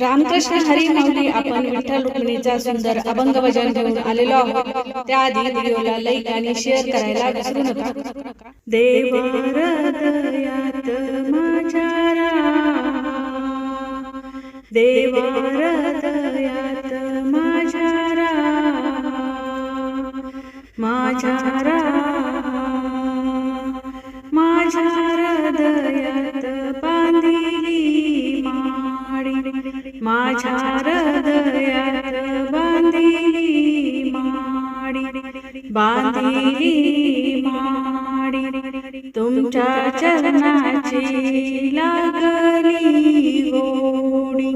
रामकृष्ण हरी माऊली आपण विठ्ठल रुक्मिणीचा सुंदर अभंग भजन घेऊन आलेलो आहोत. त्याआधी व्हिडिओला लाईक आणि शेअर करायला विसरू नका. देव हृदयात माझ्या. देव हृदयात माझ्या. माझ्या माझ्या हृदयात बांधिली माडी बांधिली माडी तुमच्या चरणाची लागली गोडी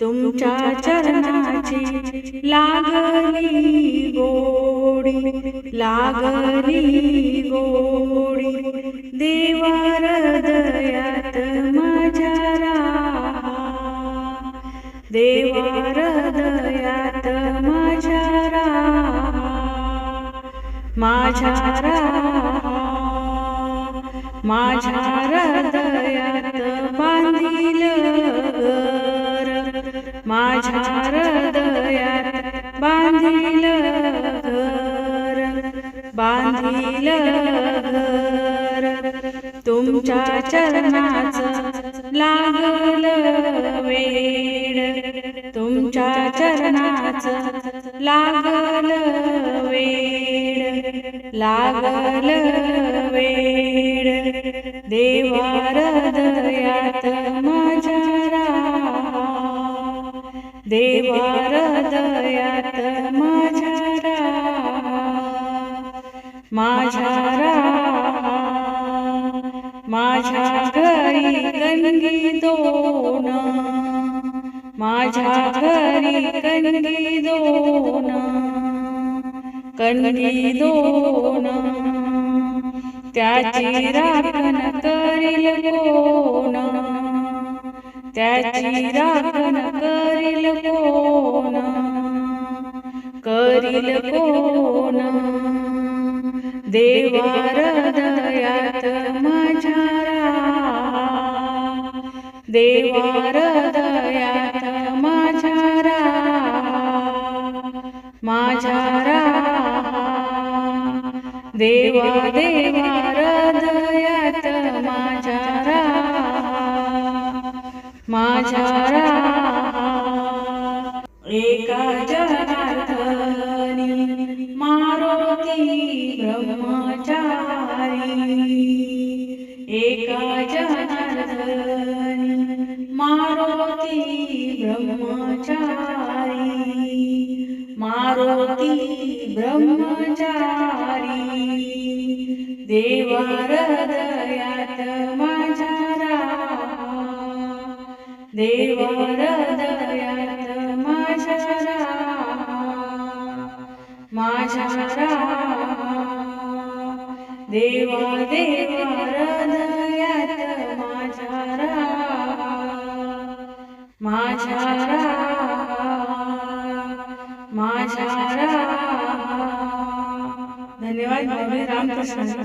तुमच्या चरणाची लागली गोडी लागली गोडी देवा हृदयात माझ्या राहा माझ्या राहा माझ्या हृदयात बांधील घर. माझ्या हृदयात बांधील घर. बांधील घर. तुमच्या चरणाचं लागलं लागल वेड. देवा हृदयात माझ्या राहा देवा हृदयात माझ्या माझ्या माझ्या घरी कणगी दोन. माझ्या घरी कणगी दोन. कणगी दोन त्याची राखण करील कोण त्याची राखण करील कोण करील कोण देवा हृदयात माझ्या राहा देवा हृदयात माझ्या माझ्या देवा देवा हृदयात माझ्या राहा माझ्या राहा एका जनार्दनी मारुती ब्रह्मचारी. एका जनार्दनी मारुती ब्रह्मचारी. मारुती ब्रह्मचारी देव हृदयात माझ्या राहा देव हृदयात माझ्या माझ्या देवा देवा हृदयात माझ्या माझ्या माझ्या राहा धन्यवाद रामकृष्ण.